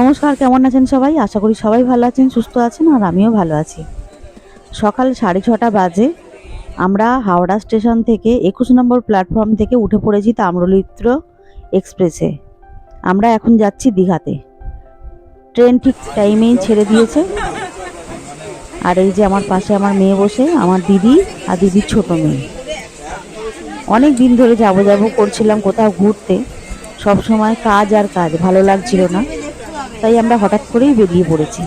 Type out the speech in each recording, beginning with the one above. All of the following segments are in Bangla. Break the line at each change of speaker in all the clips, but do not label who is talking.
নমস্কার, কেমন আছেন সবাই? আশা করি সবাই ভালো আছেন, সুস্থ আছেন, আর আমিও ভালো আছি। সকাল সাড়ে ছটা বাজে। আমরা হাওড়া স্টেশন থেকে একুশ নম্বর প্ল্যাটফর্ম থেকে উঠে পড়েছি তাম্রলিত্র এক্সপ্রেসে। আমরা এখন যাচ্ছি দীঘাতে। ট্রেন ঠিক টাইমেই ছেড়ে দিয়েছে। আর এই যে আমার পাশে আমার মেয়ে বসে, আমার দিদি আর দিদির ছোট মেয়ে। অনেক দিন ধরে যাব যাব করছিলাম কোথাও ঘুরতে। সব সময় কাজ আর কাজ, ভালো লাগছিল না। তাই আমরা হঠাৎ করেই বেরিয়ে পড়েছি।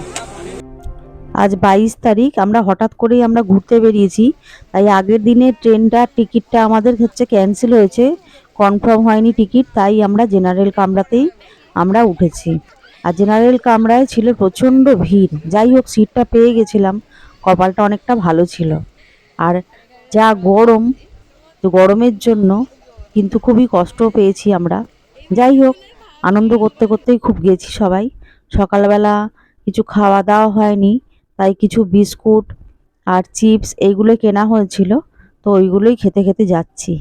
আজ বাইশ তারিখ, আমরা হঠাৎ করেই আমরা ঘুরতে বেরিয়েছি। তাই আগের দিনে ট্রেনটার টিকিটটা আমাদের হচ্ছে ক্যান্সেল হয়েছে। কনফার্ম হয়নি টিকিট, তাই আমরা জেনারেল কামরাতেই আমরা উঠেছি। আর জেনারেল কামরায় ছিল প্রচণ্ড ভিড়। যাই হোক, সিটটা পেয়ে গেছিলাম। কপালটা অনেকটা ভালো ছিল। আর যা গরম, তো গরমের জন্য কিন্তু খুবই কষ্ট পেয়েছি আমরা। যাই হোক, আনন্দ করতে করতেই খুব গেছি সবাই। সকালবেলা কিছু খাওয়া দাওয়া হয়নি, তাই কিছু বিস্কুট আর চিপস এইগুলো কেনা হয়েছিল, তো ওইগুলোই খেতে খেতে যাচ্ছি।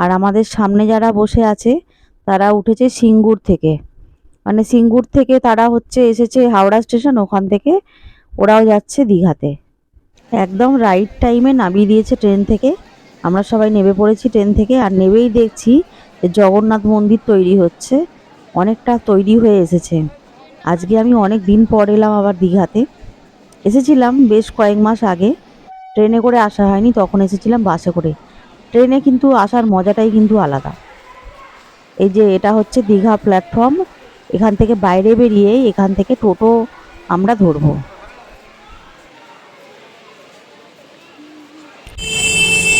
আর আমাদের সামনে যারা বসে আছে, তারা উঠেছে সিঙ্গুর থেকে। মানে সিঙ্গুর থেকে তারা হচ্ছে এসেছে হাওড়া স্টেশন, ওখান থেকে ওরাও যাচ্ছে দীঘাতে। একদম রাইট টাইমে নামিয়ে দিয়েছে ট্রেন থেকে। আমরা সবাই নেমে পড়েছি ট্রেন থেকে আর নেবেই দেখছি জগন্নাথ মন্দির তৈরি হচ্ছে, অনেকটা তৈরি হয়ে এসেছে। আজকে আমি অনেক দিন পর এলাম আবার দীঘাতে। এসেছিলাম বেশ কয়েক মাস আগে। ট্রেনে করে আসা হয়নি, তখন এসেছিলাম বাসে করে। ট্রেনে কিন্তু আসার মজাটাই কিন্তু আলাদা। এই যে এটা হচ্ছে দীঘা প্ল্যাটফর্ম এখান থেকে বাইরে বেরিয়ে এখান থেকে টোটো আমরা ধরবো।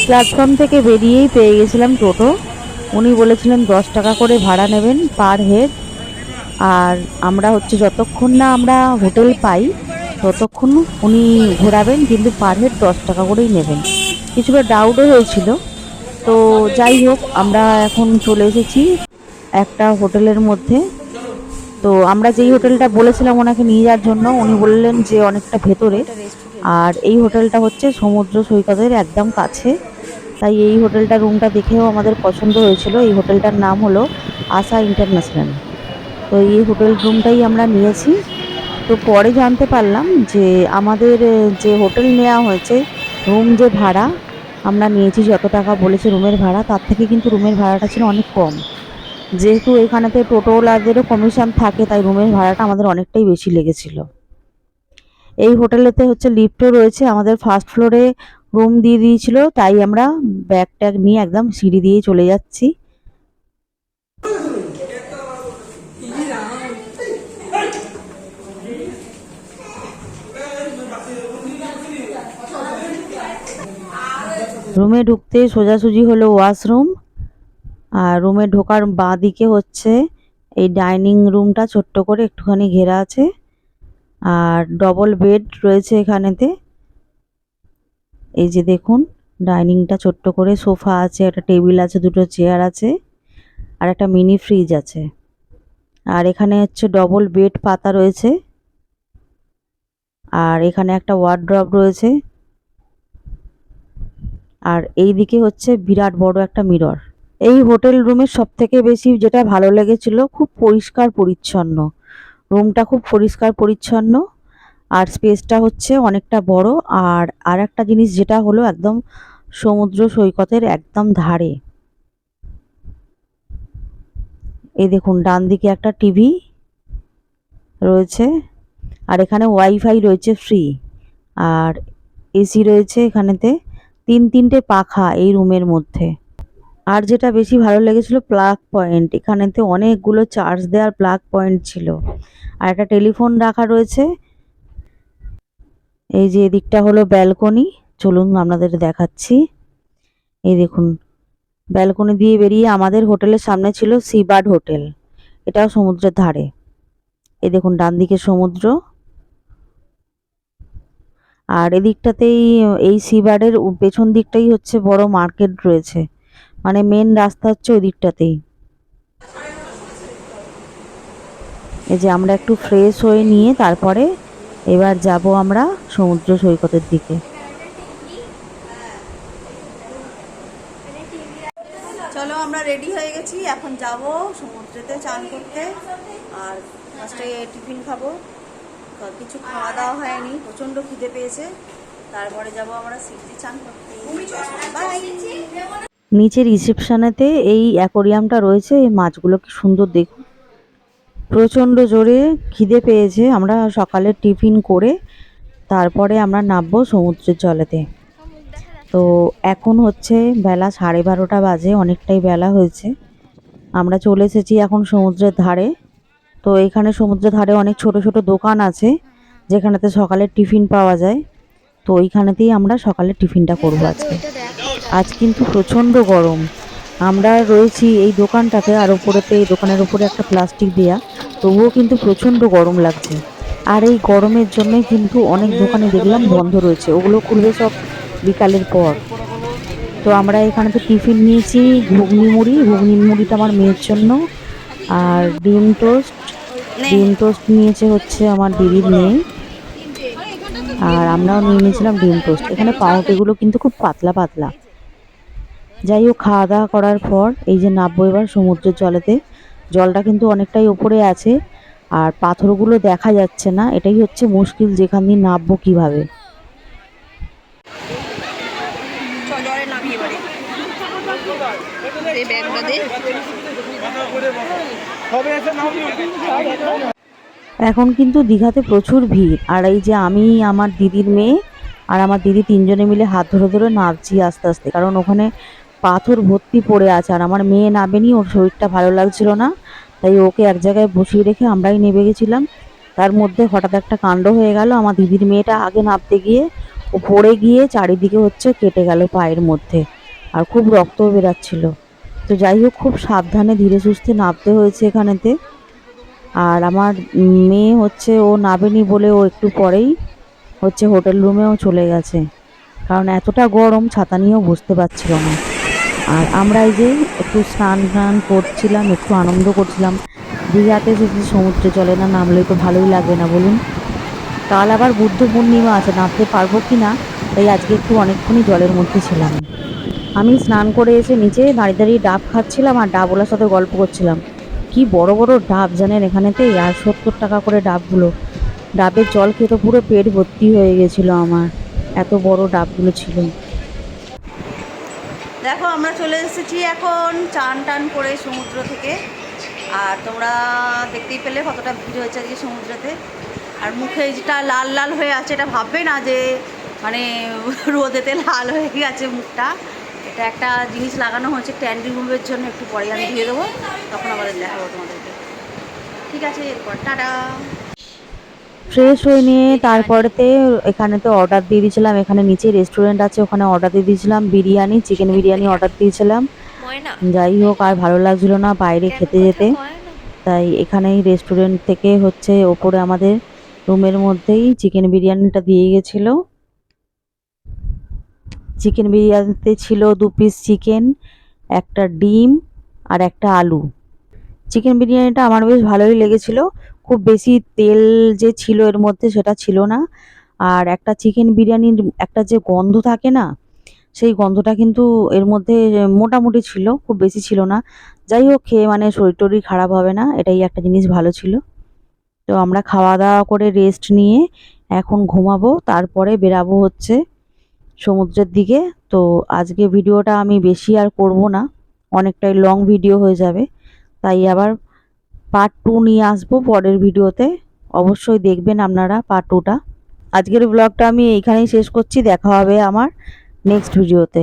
প্ল্যাটফর্ম থেকে বেরিয়েই পেয়ে গেছিলাম টোটো। উনি বলেছিলেন দশ টাকা করে ভাড়া নেবেন পার হেড আর আমরা হচ্ছে যতক্ষণ না আমরা হোটেল পাই, ততক্ষণ উনি ঘোরাবেন কিন্তু পার হেড দশ টাকা করেই নেবেন। কিছুটা ডাউটও হয়েছিল। তো যাই হোক, আমরা এখন চলে এসেছি একটা হোটেলের মধ্যে। তো আমরা যেই হোটেলটা বলেছিলাম ওনাকে নিয়ে যাওয়ার জন্য, উনি বললেন যে অনেকটা ভেতরে। আর এই হোটেলটা হচ্ছে সমুদ্র সৈকতের একদম কাছে। তাই এই হোটেলটা রুমটা দেখেও আমাদের পছন্দ হয়েছিল। এই হোটেলটার নাম হলো আশা ইন্টারন্যাশনাল। তো এই হোটেল রুমটাই আমরা নিয়েছি। তো পরে জানতে পারলাম যে আমাদের যে হোটেল নেওয়া হয়েছে রুম যে ভাড়া, আমরা নিয়েছি যত টাকা বলেছে রুমের ভাড়া, তার থেকে কিন্তু রুমের ভাড়াটা ছিল অনেক কম। যেহেতু এখানেতে টোটোওয়ালাদেরও কমিশন থাকে, তাই রুমের ভাড়াটা আমাদের অনেকটাই বেশি লেগেছিল। এই হোটেলেতে হচ্ছে লিফটও রয়েছে, আমাদের ফার্স্ট ফ্লোরে রুম দিয়ে দিয়েছিল, তাই আমরা ব্যাগ ট্যাগ নিয়ে একদম সিঁড়ি দিয়ে চলে যাচ্ছি। রুমে ঢুকতে সোজাসুজি হলো ওয়াশরুম আর রুমে ঢোকার বাঁ দিকে হচ্ছে এই ডাইনিং রুমটা ছোট্ট করে একটুখানি ঘেরা আছে আর ডবল বেড রয়েছে এখানেতে। এই যে দেখুন ডাইনিংটা ছোট্ট করে সোফা আছে, একটা টেবিল আছে, দুটো চেয়ার আছে আর একটা মিনি ফ্রিজ আছে। আর এখানে হচ্ছে ডবল বেড পাতা রয়েছে। আর এখানে একটা ওয়ার্ড্রপ রয়েছে। আর এই দিকে হচ্ছে বিরাট বড় একটা মিরর এই হোটেল রুমের সব থেকে বেশি যেটা ভালো লেগেছিল, খুব পরিষ্কার পরিচ্ছন্ন। রুমটা খুব পরিষ্কার পরিচ্ছন্ন, আর স্পেসটা হচ্ছে অনেকটা বড়। আর আর একটা জিনিস যেটা হলো একদম সমুদ্র সৈকতের একদম ধারে। এই দেখুন, ডান দিকে একটা টিভি রয়েছে, আর এখানে ওয়াইফাই রয়েছে ফ্রি আর এসি রয়েছে এখানেতে। তিন তিনটে পাখা এই রুমের মধ্যে। আর যেটা বেশি ভালো লেগেছিল প্লাগ পয়েন্ট এখানেতে অনেকগুলো চার্জ দেওয়ার প্লাগ পয়েন্ট ছিল। আর একটা টেলিফোন রাখা রয়েছে। এই যে এদিকটা হলো ব্যালকনি চলুন আপনাদের দেখাচ্ছি। এই দেখুন ব্যালকনি দিয়ে বেরিয়ে আমাদের হোটেলের সামনে ছিল সিবার্ড হোটেল এটাও সমুদ্রের ধারে। এই দেখুন ডান দিকে সমুদ্র। আর এদিকটাতেই এই সিবার্ডের পেছন দিকটাই হচ্ছে বড় মার্কেট রয়েছে। মানে মেন রাস্তা হচ্ছে ওই দিকটাতেই এই যে আমরা একটু ফ্রেশ হয়ে নিয়ে তারপরে এবার যাব আমরা সমুদ্র সৈকতের দিকে।
চলো আমরা রেডি হয়ে গেছি, এখন যাব সমুদ্রেতে চান করতে। আর ফার্স্টে টিফিন খাব। কিছু খাওয়া দাওয়া হয়নি, প্রচণ্ড খিদে পেয়েছে। তারপরে যাব আমরা সিদ্ধি চান করতে।
নিচে রিসেপশনেতে এই অ্যাকোরিয়ামটা রয়েছে, এই মাছগুলো কি সুন্দর দেখুন। প্রচণ্ড জোরে খিদে পেয়েছে, আমরা সকালে টিফিন করে তারপরে আমরা নামবো সমুদ্রের জলেতে। তো এখন হচ্ছে বেলা সাড়ে বারোটা বাজে, অনেকটাই বেলা হয়েছে। আমরা চলে এসেছি এখন সমুদ্রের ধারে। তো এখানে সমুদ্রের ধারে অনেক ছোট ছোট দোকান আছে, যেখানেতে সকালে টিফিন পাওয়া যায়। তো ওইখানেতেই আমরা সকালে টিফিনটা করব আজকে। আজ কিন্তু প্রচণ্ড গরম। আমরা রয়েছি এই দোকানটাতে, আর ওপরেতে এই দোকানের উপরে একটা প্লাস্টিক দেয়া। তবুও কিন্তু প্রচণ্ড গরম লাগছে। আর এই গরমের জন্যে কিন্তু অনেক দোকানে দেখলাম বন্ধ রয়েছে। ওগুলো খুলবে সব বিকালের পর। তো আমরা এখানেতে টিফিন নিয়েছি, ঘুগনি মুড়ি। ঘুগনি মুড়িটা আমার মেয়ের জন্য। আর ডিম টোস্ট ডিম টোস্ট নিয়েছে হচ্ছে আমার দিদির মেয়ে। আর আমরাও নিয়ে নিয়েছিলাম ডিম টোস্ট। এখানে পাউরুটিগুলো কিন্তু খুব পাতলা পাতলা। যাই হোক খাওয়া দাওয়া করার পর এই যে নামবো এবার সমুদ্রের জলেতে। জলটা কিন্তু অনেকটাই ওপরে আছে। আর পাথরগুলো দেখা যাচ্ছে না। এটাই হচ্ছে মুশকিল যেখান দিয়ে নামবো কীভাবে।
ব্যাগটা
এখন কিন্তু দীঘাতে প্রচুর ভিড়। আর এই যে আমি, আমার দিদির মেয়ে আর আমার দিদি তিনজনে মিলে হাত ধরে ধরে নামছি আস্তে আস্তে। কারণ ওখানে পাথর ভর্তি পড়ে আছে। আর আমার মেয়ে নামেনি, ওর শরীরটা ভালো লাগছিল না। তাই ওকে এক জায়গায় বসিয়ে রেখে আমরাই নেমে গেছিলাম। তার মধ্যে হঠাৎ একটা কাণ্ড হয়ে গেল। আমার দিদির মেয়েটা আগে নামতে গিয়ে ও পড়ে গিয়ে চারিদিকে হচ্ছে কেটে গেল পায়ের মধ্যে। আর খুব রক্তও বেরাচ্ছিল। তো যাই হোক, খুব সাবধানে ধীরে সুস্থে নামতে হয়েছে এখানেতে। আর আমার মেয়ে হচ্ছে, ও নাবেনি বলে ও একটু পরেই হচ্ছে হোটেল রুমেও চলে গেছে। কারণ এতটা গরম, ছাতা নিয়েও বুঝতে পারছিল না। আর আমরা এই যে একটু স্নান টান করছিলাম, একটু আনন্দ করছিলাম। দীঘাতে যদি সমুদ্রে জলে না, নামলে তো ভালোই লাগবে না, বলুন। কাল আবার বুদ্ধ পূর্ণিমা আছে, নামতে পারব কি না? তাই আজকে একটু অনেকক্ষণই জলের মধ্যে ছিলাম। আমি স্নান করে এসে নিচে দাঁড়িয়ে দাঁড়িয়ে ডাব খাচ্ছিলাম আর ডাবওয়ালার সাথে গল্প করছিলাম। কি বড় বড় ডাব জানেন এখানেতে আর সত্তর টাকা করে ডাবগুলো। ডাবের জল খেয়ে তো পুরো পেট ভর্তি হয়ে গেছিল আমার। এত বড় ডাবগুলো ছিল।
দেখো, আমরা চলে এসেছি এখন চান টান করে সমুদ্র থেকে। আর তোমরা দেখতেই পেলে কতটা ভিড় হয়েছে আজকে সমুদ্রেতে। আর মুখে যেটা লাল লাল হয়ে আছে, এটা ভাববে না যে মানে রোদেতে লাল হয়ে গেছে মুখটা। এটা একটা জিনিস লাগানো হয়েছে ট্যান রিমুভের জন্য একটু পরে আমি ধুয়ে দেবো তখন আমাদের দেখাবো তোমাদেরকে। ঠিক আছে এরপর টাটা।
ফ্রেশ হয়ে নিয়ে তারপরেতে এখানে তো অর্ডার দিয়ে দিয়েছিলাম এখানে নিচে রেস্টুরেন্ট আছে ওখানে অর্ডার দিয়ে দিয়েছিলাম বিরিয়ানি চিকেন বিরিয়ানি অর্ডার দিয়েছিলাম। যাই হোক আর ভালো লাগছিল না বাইরে খেতে যেতে। তাই এখানেই রেস্টুরেন্ট থেকে হচ্ছে ওপরে আমাদের রুমের মধ্যেই চিকেন বিরিয়ানিটা দিয়ে গেছিল। চিকেন বিরিয়ানিতে ছিল দু পিস চিকেন একটা ডিম আর একটা আলু। চিকেন বিরিয়ানিটা আমার বেশ ভালোই লেগেছিল। খুব বেশি তেল যে ছিল এর মধ্যে সেটা ছিল না। আর একটা চিকেন বিরিয়ানির একটা যে গন্ধ থাকে না, সেই গন্ধটা কিন্তু এর মধ্যে মোটামুটি ছিল, খুব বেশি ছিল না। যাই হোক, খেয়ে মানে শরীর টরীর খারাপ হবে না, এটাই একটা জিনিস ভালো ছিল। তো আমরা খাওয়া দাওয়া করে রেস্ট নিয়ে এখন ঘুমাবো, তারপরে বেরাবো হচ্ছে সমুদ্রের দিকে। তো আজকে ভিডিওটা আমি বেশি আর করব না। অনেকটাই লং ভিডিও হয়ে যাবে। তাই আবার পার্ট টু নিয়ে আসব পরের ভিডিওতে। অবশ্যই দেখবেন আপনারা পার্ট টুটা আজকের ব্লগটা আমি এইখানেই শেষ করছি। দেখা হবে আমার নেক্সট ভিডিওতে